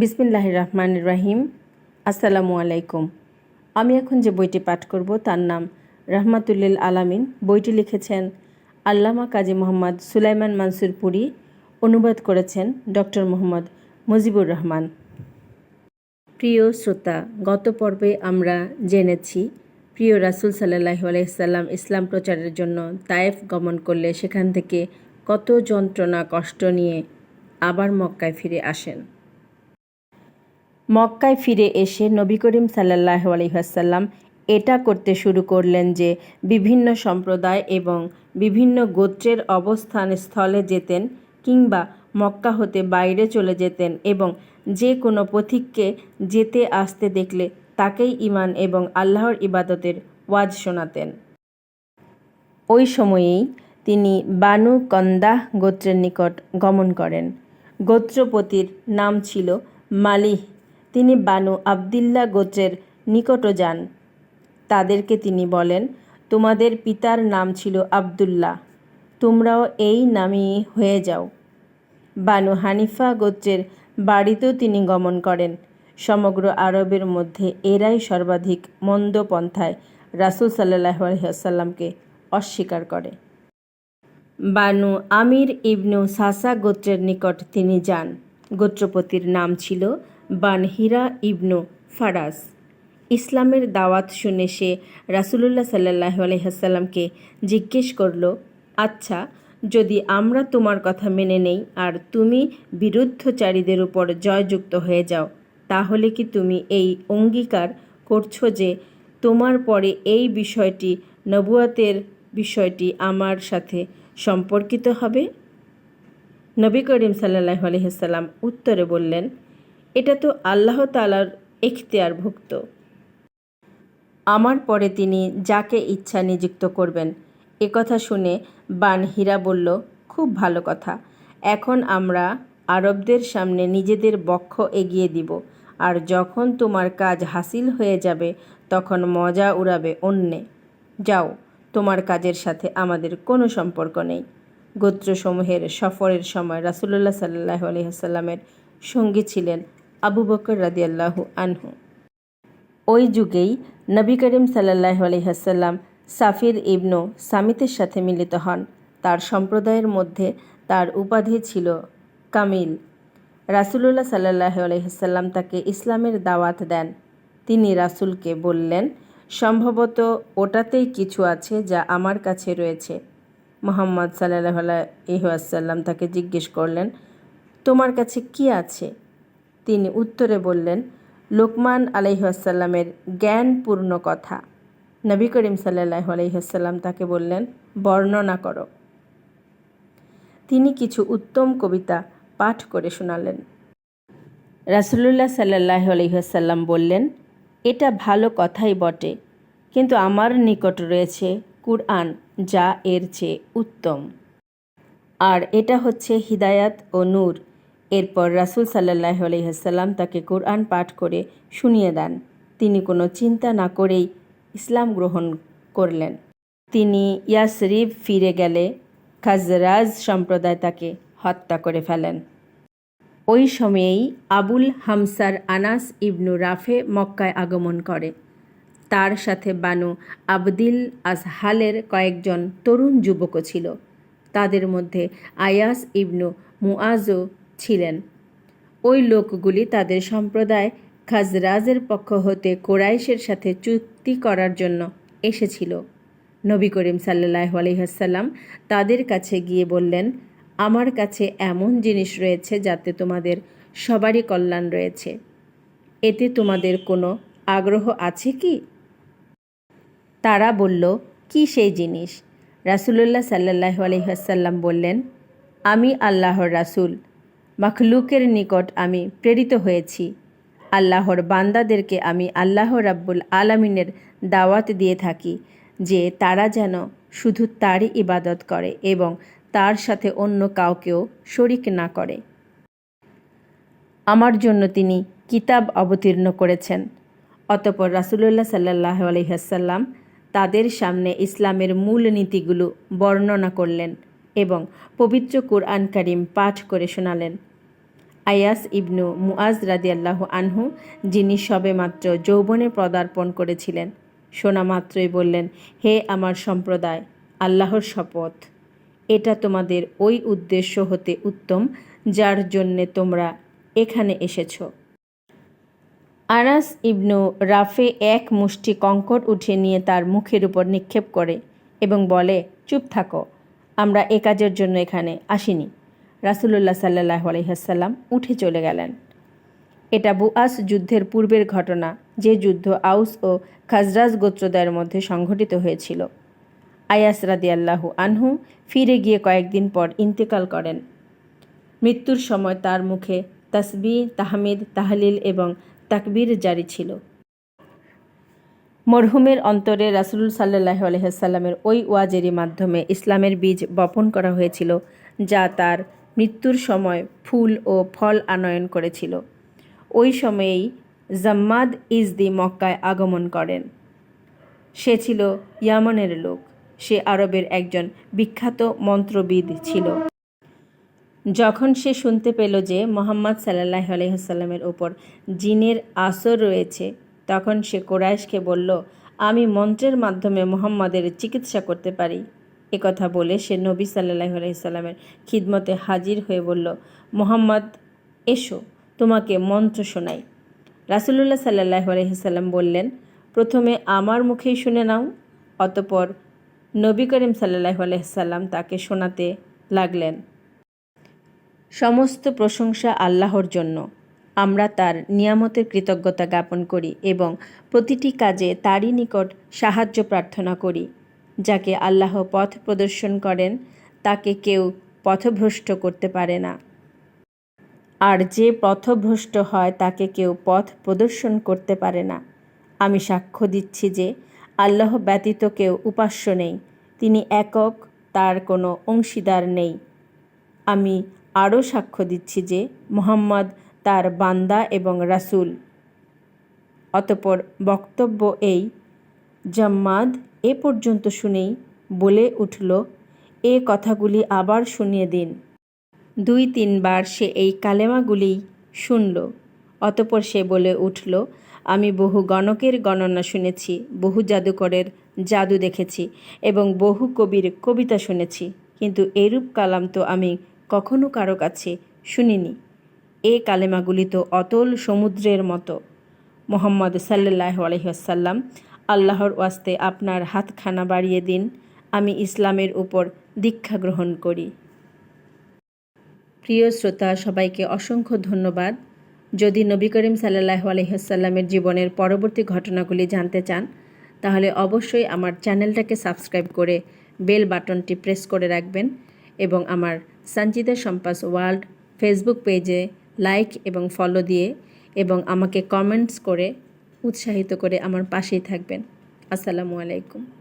বিসমিল্লাহ রহমান রাহিম। আসসালামু আলাইকুম। আমি এখন যে বইটি পাঠ করব, তার নাম রহমাতুল্লিল আলামিন। বইটি লিখেছেন আল্লামা কাজী মোহাম্মদ সুলাইমান মানসুর পুরী। অনুবাদ করেছেন ডক্টর মোহাম্মদ মুজিবুর রহমান। প্রিয় শ্রোতা, গত পর্বে আমরা জেনেছি, প্রিয় রাসুল সাল্লাহ আলাইসাল্লাম ইসলাম প্রচারের জন্য তায়েফ গমন করলে সেখান থেকে কত যন্ত্রণা, কষ্ট নিয়ে আবার মক্কায় ফিরে আসেন। মক্কায় ফিরে এসে নবী করিম সাল্লাহ আলহিহাসাল্লাম এটা করতে শুরু করলেন যে বিভিন্ন সম্প্রদায় এবং বিভিন্ন গোত্রের অবস্থান স্থলে যেতেন কিংবা মক্কা হতে বাইরে চলে যেতেন এবং যে কোনো পথিককে যেতে আসতে দেখলে তাকেই ইমান এবং আল্লাহর ইবাদতের ওয়াজ শোনাতেন। ওই সময়েই তিনি বানু কন্দাহ গোত্রের নিকট গমন করেন। গোত্রপতির নাম ছিল মালিহ তিনি বানু আবদিল্লা গোত্রের নিকটও যান। তাদেরকে তিনি বলেন, তোমাদের পিতার নাম ছিল আবদুল্লাহ। তোমরাও এই নামই হয়ে যাও। বানু হানিফা গোত্রের বাড়িতেও তিনি গমন করেন। সমগ্র আরবের মধ্যে এরাই সর্বাধিক মন্দ পন্থায় রাসুল সাল্লাহ আলহিহাসাল্লামকে অস্বীকার করে। বানু আমির ইবনু সাসা গোত্রের নিকট তিনি যান। গোত্রপতির নাম ছিল বানহিরা ইবনু ফারাস। ইসলামের দাওয়াত শুনে সে রাসুলুল্লাহ সাল্লাহ আলহিহাসাল্লামকে জিজ্ঞেস করল আচ্ছা যদি আমরা তোমার কথা মেনে নেই আর তুমি বিরুদ্ধচারীদের উপর জয়যুক্ত হয়ে যাও, তাহলে কি তুমি এই অঙ্গীকার করছ যে তোমার পরে এই বিষয়টি, নবুয়াতের বিষয়টি আমার সাথে সম্পর্কিত হবে? নবী করিম সাল্লাহ আলহিসাল্লাম উত্তরে বললেন এটা তো আল্লাহ তালার এখতিয়ারভুক্ত আমার পরে তিনি যাকে ইচ্ছা নিযুক্ত করবেন। কথা শুনে বান হীরা বলল, খুব ভালো কথা। এখন আমরা আরবদের সামনে নিজেদের বক্ষ এগিয়ে দিব। আর যখন তোমার কাজ হাসিল হয়ে যাবে, তখন মজা উড়াবে অন্যে। যাও, তোমার কাজের সাথে আমাদের কোনো সম্পর্ক নেই। গোত্রসমূহের সফরের সময় রাসুল্লাহ সাল্লাহ আলহিহাসাল্লামের সঙ্গী ছিলেন আবু বকর রাদিয়াল্লাহু আনহু। ওই যুগেই নবী করিম সাল্লাহ আলহিহাসাল্লাম সাফির ইবনু সামিতের সাথে মিলিত হন। তার সম্প্রদায়ের মধ্যে তার উপাধি ছিল কামিল। রাসুলুল্লাহ সাল্লাহ আলহিহাল্লাম তাকে ইসলামের দাওয়াত দেন। তিনি রাসুলকে বললেন, সম্ভবত ওটাতেই কিছু আছে যা আমার কাছে রয়েছে। মোহাম্মদ সাল্লাহ আলহিহাসাল্লাম তাকে জিজ্ঞেস করলেন, তোমার কাছে কি আছে? তিনি উত্তরে বললেন, লোকমান আলহিহাসাল্লামের জ্ঞানপূর্ণ কথা। নবী করিম সাল্লাহ আলহিহাসাল্লাম তাকে বললেন, বর্ণনা করো। তিনি কিছু উত্তম কবিতা পাঠ করে শোনালেন। রাসুলুল্লাহ সাল্লাহ আলহিহাসাল্লাম বললেন, এটা ভালো কথাই বটে, কিন্তু আমার নিকট রয়েছে কুরআন, যা এর চেয়ে উত্তম। আর এটা হচ্ছে হিদায়াত ও নূর। এরপর রাসুল সাল্লাহ আলহিহাসাল্লাম তাকে কোরআন পাঠ করে শুনিয়ে দেন। তিনি কোনো চিন্তা না করেই ইসলাম গ্রহণ করলেন। তিনি ইয়াসরিফ ফিরে গেলে খাজরাজ সম্প্রদায় তাকে হত্যা করে ফেলেন। ওই সময়েই আবুল হামসার আনাস ইবনু রাফে মক্কায় আগমন করে। তার সাথে বানু আবদিল আজহালের কয়েকজন তরুণ যুবকও ছিল। তাদের মধ্যে আয়াস ইবনু মুআজও ছিলেন। ওই লোকগুলি তাদের সম্প্রদায় খাজরাজের পক্ষ হতে কোরাইশের সাথে চুক্তি করার জন্য এসেছিল। নবী করিম সাল্লাহ আলহিহাসাল্লাম তাদের কাছে গিয়ে বললেন, আমার কাছে এমন জিনিস রয়েছে যাতে তোমাদের সবারই কল্যাণ রয়েছে। এতে তোমাদের কোনো আগ্রহ আছে কি? তারা বলল, কি সেই জিনিস? রাসুলুল্লাহ সাল্লাহ আলহিহাসাল্লাম বললেন, আমি আল্লাহর রাসুল। মখলুকের নিকট আমি প্রেরিত হয়েছি। আল্লাহর বান্দাদেরকে আমি আল্লাহ রাব্বুল আলমিনের দাওয়াত দিয়ে থাকি, যে তারা যেন শুধু তারই ইবাদত করে এবং তার সাথে অন্য কাউকেও শরিক না করে। আমার জন্য তিনি কিতাব অবতীর্ণ করেছেন। অতপর রাসুলুল্লাহ সাল্লাহ আলহিহাসাল্লাম তাদের সামনে ইসলামের মূল নীতিগুলো বর্ণনা করলেন। এবং পবিত্র কুরআন করিম পাঠ করে শোনালেন। আয়াস ইবনু মুআজ রাদিয়াল্লাহু আনহু, যিনি সবেমাত্র যৌবনে পদার্পণ করেছিলেন, শোনা মাত্রই বললেন, হে আমার সম্প্রদায়, আল্লাহর শপথ। এটা তোমাদের ওই উদ্দেশ্য হতে উত্তম, যার জন্যে তোমরা এখানে এসেছ। আনাস ইবনু রাফে এক মুষ্টি কঙ্কট উঠে নিয়ে তার মুখের উপর নিক্ষেপ করে এবং বলে, চুপ থাকো আমরা এ কাজের জন্য এখানে আসিনি। রাসুলুল্লাহ সাল্লাহ আলহিহাসাল্লাম উঠে চলে গেলেন। এটা বুয়াস যুদ্ধের পূর্বের ঘটনা, যে যুদ্ধ আউস ও খাজরাজ গোত্রদয়ের মধ্যে সংঘটিত হয়েছিল। আয়াস রাদিয়াল্লাহু আনহু ফিরে গিয়ে কয়েকদিন পর ইন্তেকাল করেন। মৃত্যুর সময় তার মুখে তসবি, তাহমিদ, তাহলিল এবং তাকবীর জারি ছিল। মরহুমের অন্তরে রাসুল সাল্লাহ আলহামের ওই ওয়াজেরই মাধ্যমে ইসলামের বীজ বপন করা হয়েছিল, যা তার মৃত্যুর সময় ফুল ও ফল আনয়ন করেছিল। ওই সময়েই জাম্মাদ ইজদি মক্কায় আগমন করেন। সে ছিল ইয়ামনের লোক। সে আরবের একজন বিখ্যাত মন্ত্রবিদ ছিল। যখন সে শুনতে পেল যে মোহাম্মদ সাল্লাহ আলহিহাস্লামের ওপর জিনের আসর রয়েছে তখন সে কোরাইশকে বলল, আমি মন্ত্রের মাধ্যমে মোহাম্মদের চিকিৎসা করতে পারি। কথা বলে সে নবী সাল্লাহ আলহিসাল্লামের খিদমতে হাজির হয়ে বলল, মোহাম্মদ, এসো, তোমাকে মন্ত্র শোনাই। রাসুলুল্লাহ সাল্লাহ আলহিসাল্লাম বললেন, প্রথমে আমার মুখেই শুনে নাও। অতপর নবী করিম সাল্লাহ আলহিসাল্লাম তাকে শোনাতে লাগলেন। সমস্ত প্রশংসা আল্লাহর জন্য। আমরা তার নিয়ামতের কৃতজ্ঞতা জ্ঞাপন করি এবং প্রতিটি কাজে তারই নিকট সাহায্য প্রার্থনা করি। যাকে আল্লাহ পথ প্রদর্শন করেন, তাকে কেউ পথভ্রষ্ট করতে পারে না। আর যে পথভ্রষ্ট হয়, তাকে কেউ পথ প্রদর্শন করতে পারে না। আমি সাক্ষ্য দিচ্ছি যে, আল্লাহ ব্যতীত কেউ উপাস্য নেই। তিনি একক, তার কোনো অংশীদার নেই। আমি আরও সাক্ষ্য দিচ্ছি যে, মোহাম্মদ তার বান্দা এবং রাসুল। অতপর বক্তব্য এই, জাম্মাদ এ পর্যন্ত শুনেই বলে উঠল, এ কথাগুলি আবার শুনিয়ে দিন। দুই তিনবার সে এই কালেমাগুলি শুনল। অতপর সে বলে উঠল, আমি বহু গণকের গণনা শুনেছি, বহু জাদুকরের জাদু দেখেছি এবং বহু কবির কবিতা শুনেছি। কিন্তু এরূপ কালাম তো আমি কখনো কারও কাছে শুনিনি। এ কালেমাগুলি তো অতল সমুদ্রের মতো। মোহাম্মদ সাল্লাহ আলহিহাসাল্লাম আল্লাহর ওয়াস্তে আপনার হাতখানা বাড়িয়ে দিন, আমি ইসলামের উপর দীক্ষা গ্রহণ করি। প্রিয় শ্রোতা, সবাইকে অসংখ্য ধন্যবাদ। যদি নবী করিম সাল্লাহ আলহিহাসাল্লামের জীবনের পরবর্তী ঘটনাগুলি জানতে চান, তাহলে অবশ্যই আমার চ্যানেলটাকে সাবস্ক্রাইব করে বেল বাটনটি প্রেস করে রাখবেন এবং আমার সঞ্চিতা সম্পাস ওয়ার্ল্ড ফেসবুক পেজে লাইক এবং ফলো দিয়ে এবং আমাকে কমেন্টস করে উৎসাহিত করে আমার পাশেই থাকবেন। আসসালামু আলাইকুম।